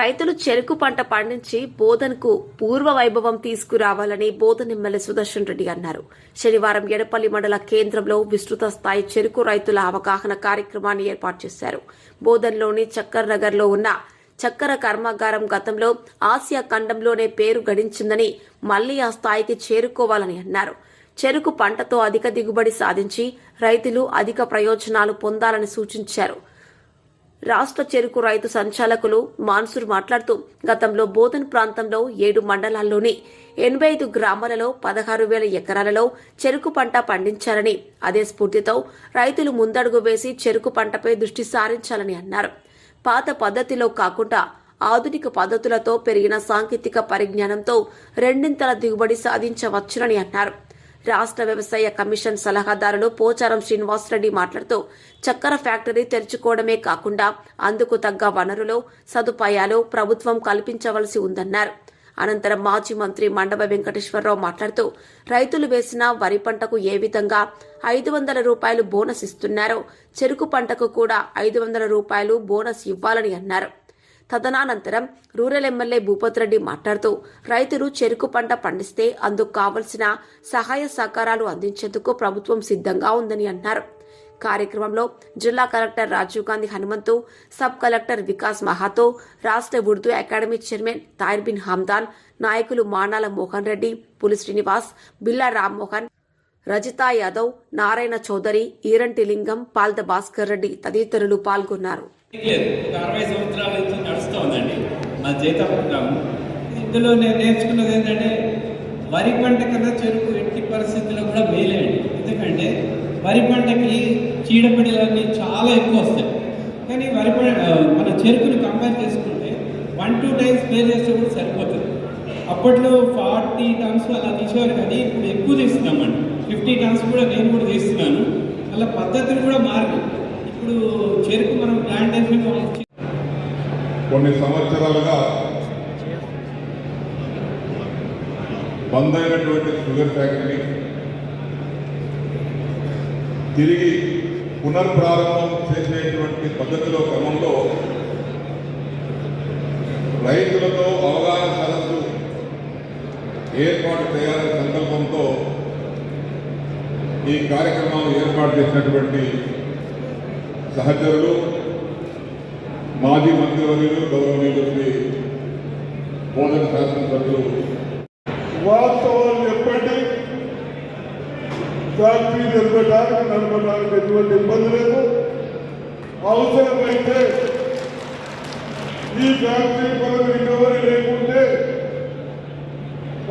రైతులు చెరుకు పంట పండించి బోధన్కు పూర్వ వైభవం తీసుకురావాలని బోధన్ ఎమ్మెల్యే సుదర్శన్ రెడ్డి అన్నారు. శనివారం ఎడపల్లి మండల కేంద్రంలో విస్తృత స్థాయి చెరుకు రైతుల అవగాహన కార్యక్రమాన్ని ఏర్పాటు చేశారు. బోధన్లోని చక్కర్ నగర్లో ఉన్న చక్కెర కర్మాగారం గతంలో ఆసియా ఖండంలోనే పేరు గడించిందని మళ్ళీ ఆ స్థాయికి చేరుకోవాలని అన్నారు. చెరుకు పంటతో అధిక దిగుబడి సాధించి రైతులు అధిక ప్రయోజనాలు పొందాలని సూచించారు. రాష్ట్ర చెరుకు రైతు సంచాలకులు మాన్సూర్ మాట్లాడుతూ గతంలో బోధన్ ప్రాంతంలో ఏడు మండలాల్లోని ఎనభై ఐదు గ్రామాలలో పదహారు వేల ఎకరాలలో చెరుకు పంట పండించారని అదే స్ఫూర్తితో రైతులు ముందడుగు వేసి చెరుకు పంటపై దృష్టి సారించాలని అన్నారు. పాత పద్ధతిలో కాకుండా ఆధునిక పద్ధతులతో పెరిగిన సాంకేతిక పరిజ్ఞానంతో రెండింతల దిగుబడి సాధించవచ్చునని అన్నారు. రాష్ట్ర వ్యవసాయ కమిషన్ సలహాదారులు పోచారం శ్రీనివాసరెడ్డి మాట్లాడుతూ చక్కెర ఫ్యాక్టరీ తెరుచుకోవడమే కాకుండా అందుకు తగ్గ వనరులు సదుపాయాలు ప్రభుత్వం కల్పించవలసి ఉందన్నారు. అనంతరం మాజీ మంత్రి మండవ వెంకటేశ్వరరావు మాట్లాడుతూ రైతులు వేసిన వరి పంటకు ఏ విధంగా ఐదు వందల రూపాయలు బోనస్ ఇస్తున్నారో? చెరుకు పంటకు కూడా ఐదు వందల రూపాయలు బోనస్ ఇవ్వాలని అన్నారు. తదనానంతరం రూరల్ ఎమ్మెల్యే భూపత్ రెడ్డి మాట్లాడుతూ రైతులు చెరుకు పంట పండిస్తే అందుకు కావలసిన సహాయ సహకారాలు అందించేందుకు ప్రభుత్వం సిద్ధంగా ఉందని అన్నారు. కార్యక్రమంలో జిల్లా collector Rajiv Gandhi Hanumanthu sub collector Vikas Mahato రాష్ట్ర ఉర్దూ అకాడమీ చైర్మన్ తాయిర్ బిన్ హమ్దాన్ నాయకులు మానాల మోహన్ రెడ్డి పులి శ్రీనివాస్ బిల్లా రామ్మోహన్ రజితా యాదవ్ నారాయణ చౌదరి ఈరంటి లింగం పాల్ద భాస్కర్ రెడ్డి తదితరులు పాల్గొన్నారు. లేదు. ఒక అరవై సంవత్సరాల నుంచి నడుస్తూ ఉందండి మా జీతం ప్రోగ్రాము ఇందులో నేను నేర్చుకున్నది ఏంటంటే వరి పంట కన్నా చెరుకు ఎట్టి పరిస్థితుల్లో కూడా మేలే అండి. ఎందుకంటే వరి పంటకి చీడపీడలన్నీ చాలా ఎక్కువ వస్తాయి. కానీ వరి పంట మన చెరుకుని కంపేర్ చేసుకుంటే వన్ టూ టైమ్స్ పే చేస్తే కూడా సరిపోతుంది. అప్పట్లో ఫార్టీ టన్స్ అలా తీసేవారు కానీ ఇప్పుడు ఎక్కువ తీస్తున్నామండి. ఫిఫ్టీ టన్స్ కూడా నేను కూడా తీస్తున్నాను. అలా పద్ధతులు కూడా మారినాయి. ఇప్పుడు చెరుకు మనం ప్లాంటేషన్ కొన్ని సంవత్సరాలుగా బంద్ అయినటువంటి షుగర్ ఫ్యాక్టరీ తిరిగి పునర్ప్రారంభం చేసేటువంటి పద్ధతిలో క్రమంలో రైతులతో అవగాహన సరస్సు ఏర్పాటు చేయాలనే సంకల్పంతో ఈ కార్యక్రమాలు ఏర్పాటు చేసినటువంటి సహచరులు మాజీ మంత్రివర్యులు గౌరవనీయులు శ్రీ బోధన శాసనసభ్యులు వాస్తవాలు చెప్పండి. ఫ్యాక్టరీ నిలబడడానికి నడపడానికి ఎటువంటి ఇబ్బంది లేదు. అవసరమైతే ఈ ఫ్యాక్టరీ కొరకు రికవరీ లేకుంటే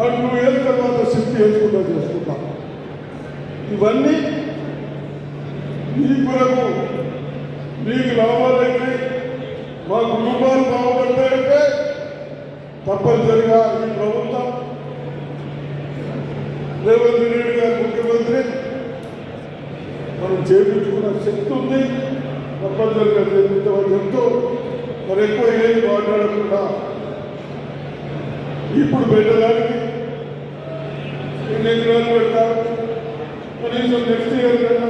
రెండు వేల తర్వాత శక్తి చేసుకుంటా చేసుకుంటాం. ఇవన్నీ ఈ కొరకు మీకు లాభాలైతే మా కుటుంబాలు బాగుపడతాయంటే తప్పనిసరిగా ఈ ప్రభుత్వం రేవంత్ రెడ్డి గారు ముఖ్యమంత్రి మనం చేపించుకున్న శక్తి ఉంది. తప్పనిసరిగా చేపించమని చెప్తూ మరి ఎక్కువ ఏది మాట్లాడకుండా ఇప్పుడు పెట్టడానికి ఎన్ని ఎకరాలు పెడతారు కనీసం నెక్స్ట్ ఇయర్ కన్నా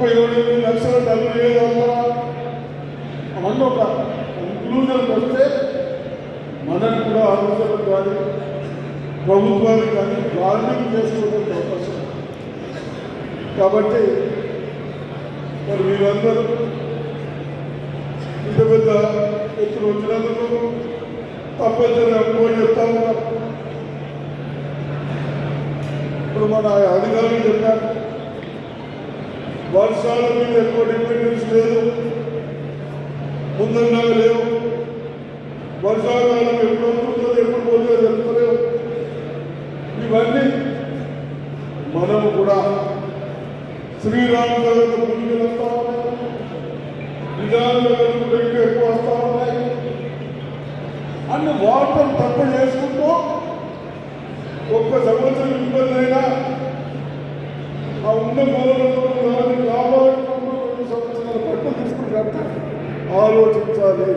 ముప్పై ఏడు ఎనిమిది లక్షల డెబ్బై ఏడు వందల అవన్నీ ఒక ఇంక్లూజన్ వస్తే మనకు కూడా అవసరం కానీ ప్రభుత్వానికి కానీ ప్లానింగ్ చేసుకోవడానికి అవకాశం. కాబట్టి మరి మీరందరూ పెద్ద పెద్ద ఎత్తున వచ్చినందుకు తప్పనిసరిగా ఫోన్ చెప్తా ఉన్నాం. ఇప్పుడు మన అధికారులు చెప్పారు. వర్షాల మీద ఎక్కువ డిపెండెన్స్ లేదు. ముందంగా లేవు. వర్షాకాలం ఎప్పుడు వస్తుందో ఎప్పుడు పోతుందో తెలుస్తలేవు ఇవన్నీ మనం కూడా శ్రీరామ నగర్ ముందుకు వస్తా ఉన్నాయి నిజాం కూడా ఇంకా ఎక్కువ వస్తా ఉన్నాయి. అన్ని వాటర్ తప్ప చేసుకుంటూ ఒక్క సంవత్సరం ఇబ్బంది అయినా ఆ ఉన్న మూలంలో ఆలోచించాలి.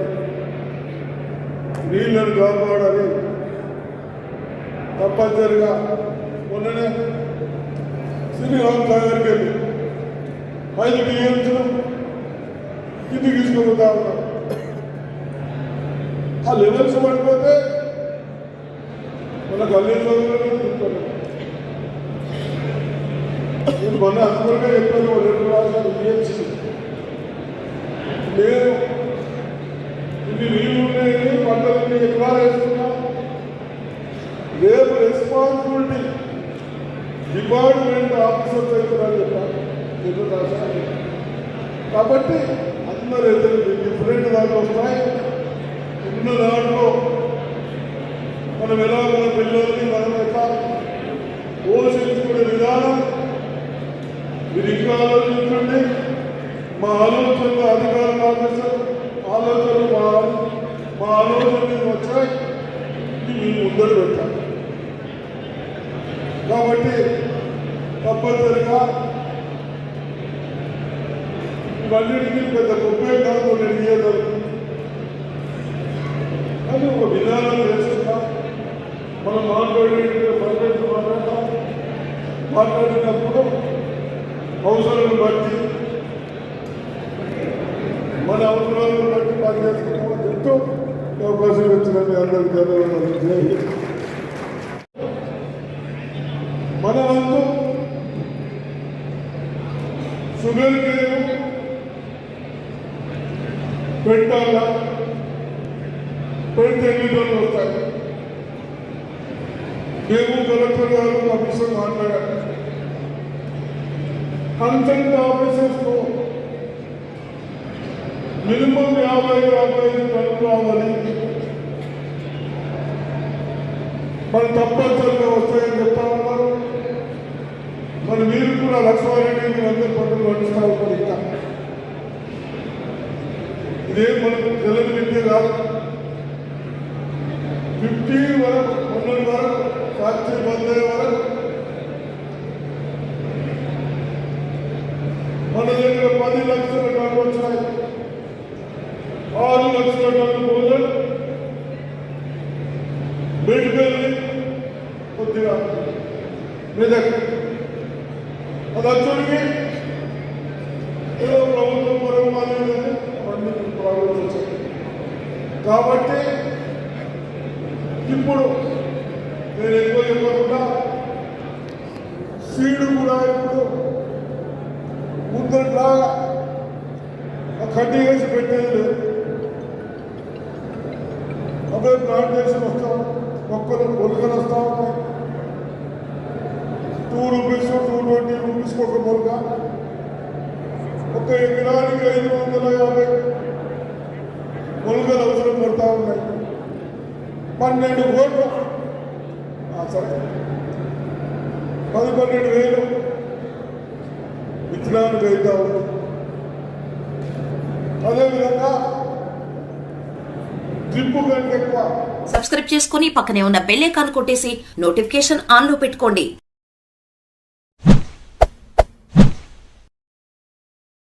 నీళ్ళను కాపాడాలి. తప్పనిసరిగా మొన్ననే శ్రీరామ్ సాగర్కి వెళ్ళి ఐదు టీఎంసీలు కిందికి తీసుకుపోతా ఉన్నాం ఆ లెవెల్స్ పడిపోతే మన గల్లీలో నేను మొన్న అందువల్ల చెప్పాను రెండు రాష్ట్రాలు బిఎంసీ నేను ఇది నీళ్ళు పంటలన్నీ ఎట్లా వేస్తున్నా. రేపు రెస్పాన్సిబిలిటీ డిపార్ట్మెంట్ ఆఫీసర్స్ అవుతున్నారని చెప్పారు రాష్ట్రాలు కాబట్టి అందరూ ఎదురు డిఫరెంట్ దాంట్లో వస్తాయి ఉన్న దాంట్లో మనం ఎలా మన పిల్లల్ని మనం ఎట్లా పోషించుకునే విధానం మీరు ఇంకా ఆలోచించండి మా ఆలోచనలు అధికారులు ఆఫీసర్ ఆలోచనలు మా మా ఆలోచనలు వచ్చాయి ఇది మీ ముందర పెట్టాలి కాబట్టి తప్పనిసరిగా ఇవన్నిటికీ పెద్ద గొప్ప కాదు నేను ఇయ్యగలను కానీ ఒక విధానం వేసుకుంటాం మనం మాట్లాడే పర్ఫెక్ట్ మాట్లాడతాం మాట్లాడినప్పుడు అవసరాలను బట్టి మన అవసరాలను బట్టి పనిచేసుకుంటామని చెప్తూ అవకాశం ఇచ్చినట్టు మీ అందరికీ ధన్యవాదాలు. మన వంతు సుగర్ కేరు పెట్టాలా? పెడితే ఎన్నికలు వస్తాయి? మేము కలెక్టర్ గారు ఆఫీసర్ మాట్లాడారు. కన్సల్ట్ ఆఫీసర్స్తో మినిమం యాభై యాభై ఐదు టన్నులు రావాలి మరి తప్పనిసరిగా వస్తాయని చెప్తా ఉన్నారు. మరి మీరు కూడా లక్ష్మారెడ్డి మీరు అందరి పనులు నడుస్తూ ఇంకా. ఇదే మనకు తెలియని విద్య కాదు. ఫిఫ్టీ వరకు పన్నెండు వరకు ఫ్యాక్టరీ బంద్ అయ్యే వరకు మన దగ్గర పది లక్షల డబ్బు వచ్చాయి ఆరు లక్షల డబ్బు భోజనం మెడికల్ కొద్దిగా మెదక్. అది వచ్చి ఏదో ప్రభుత్వం మరో మానేది అవన్నీ ప్రాబ్లమ్స్ వచ్చాయి కాబట్టి ఇప్పుడు నేను ఎక్కువ చెప్పకుండా సీడు కూడా ఇప్పుడు ముందట్లాగా ఆ కడ్డీ వేసి పెట్టేది లేదు. అవే ప్లాంటేషన్ వస్తాం. మొక్కలు మొలకలు వస్తా ఉన్నాయి two rupees two twenty rupees ఒక మొలక. ఒక ఎకరానికి ఐదు వందల యాభై మొలకలు అవసరం పడుతూ ఉన్నాయి. పన్నెండు కోట్లు. సరే. పది పన్నెండు వేలు విత్తనానికి అవుతా ఉంది. అదేవిధంగా డ్రిప్ కంటే ఎక్కువ. సబ్స్క్రైబ్ చేసుకుని పక్కనే ఉన్న బెల్ ఐకాన్ కొట్టేసి నోటిఫికేషన్ ఆన్లో పెట్టుకోండి.